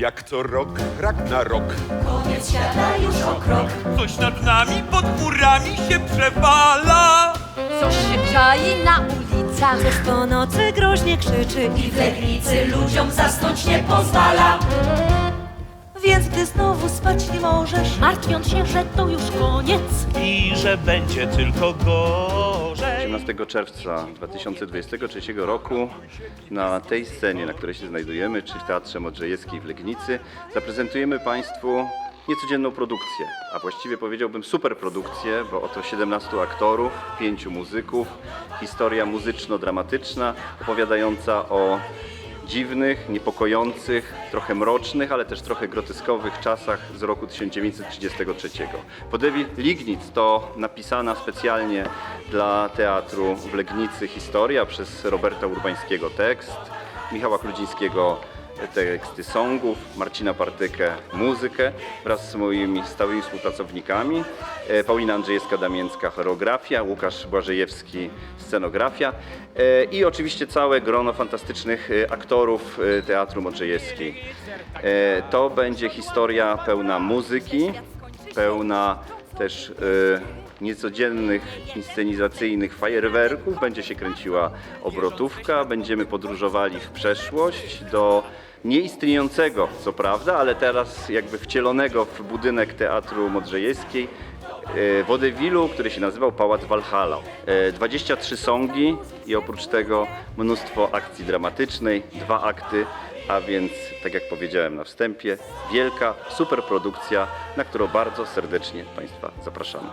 Jak co rok, rak na rok. Koniec świata już o krok. Coś nad nami, pod murami się przewala. Coś się czai na ulicach. Coś po nocy groźnie krzyczy i w Legnicy ludziom zasnąć nie pozwala. Więc gdy znowu spać nie możesz, Martwiąc się, że to już koniec. I że będzie tylko gorzej. 18 czerwca 2023 roku na tej scenie, na której się znajdujemy, czyli w Teatrze Modrzejewskiej w Legnicy, zaprezentujemy Państwu niecodzienną produkcję, a właściwie powiedziałbym super produkcję, bo oto 17 aktorów, 5 muzyków, historia muzyczno-dramatyczna opowiadająca o dziwnych, niepokojących, trochę mrocznych, ale też trochę groteskowych czasach z roku 1933. Podewi Lignic to napisana specjalnie dla teatru w Legnicy historia przez Roberta Urbańskiego tekst, Michała Kludzińskiego teksty songów, Marcina Partykę muzykę wraz z moimi stałymi współpracownikami, e, Paulina Andrzejewska-Damięcka choreografia, Łukasz Błażejewski scenografia e, i oczywiście całe grono fantastycznych e, aktorów Teatru Modrzejewskiej. To będzie historia pełna muzyki, pełna też e, niecodziennych inscenizacyjnych fajerwerków. Będzie się kręciła obrotówka, będziemy podróżowali w przeszłość do nieistniejącego, co prawda, ale teraz jakby wcielonego w budynek Teatru Modrzejewskiej e, wodewilu, który się nazywał Pałac Walhalla. E, 23 songi i oprócz tego mnóstwo akcji dramatycznej, dwa akty, a więc, tak jak powiedziałem na wstępie, wielka superprodukcja, na którą bardzo serdecznie Państwa zapraszamy.